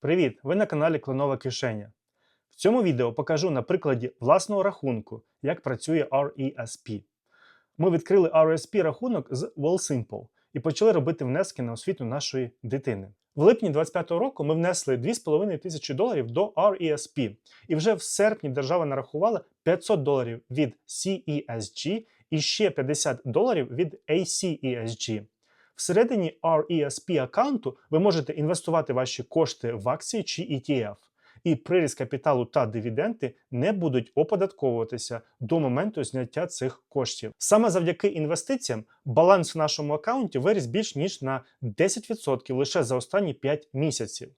Привіт! Ви на каналі Кленова Кишеня. В цьому відео покажу на прикладі власного рахунку, як працює RESP. Ми відкрили RESP рахунок з WellSimple і почали робити внески на освіту нашої дитини. В липні 2025 року ми внесли 2,5 тисячі доларів до RESP, і вже в серпні держава нарахувала 500 доларів від CESG і ще 50 доларів від ACESG. Всередині RESP аккаунту ви можете інвестувати ваші кошти в акції чи ETF, і приріст капіталу та дивіденти не будуть оподатковуватися до моменту зняття цих коштів. Саме завдяки інвестиціям баланс в нашому аккаунті виріс більш ніж на 10% лише за останні 5 місяців.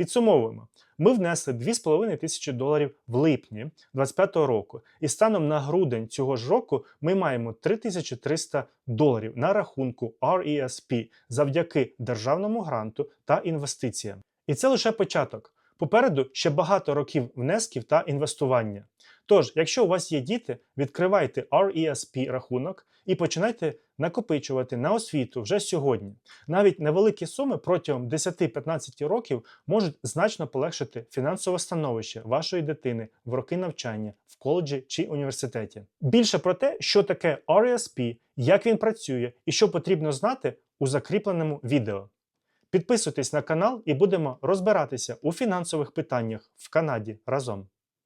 Підсумовуємо, ми внесли 2,5 тисячі доларів в липні 2025 року, і станом на грудень цього ж року ми маємо 3300 доларів на рахунку RESP завдяки державному гранту та інвестиціям. І це лише початок. Попереду ще багато років внесків та інвестування. Тож, якщо у вас є діти, відкривайте RESP рахунок і починайте накопичувати на освіту вже сьогодні. Навіть невеликі суми протягом 10-15 років можуть значно полегшити фінансове становище вашої дитини в роки навчання в коледжі чи університеті. Більше про те, що таке RESP, як він працює і що потрібно знати у закріпленому відео. Підписуйтесь на канал і будемо розбиратися у фінансових питаннях в Канаді разом.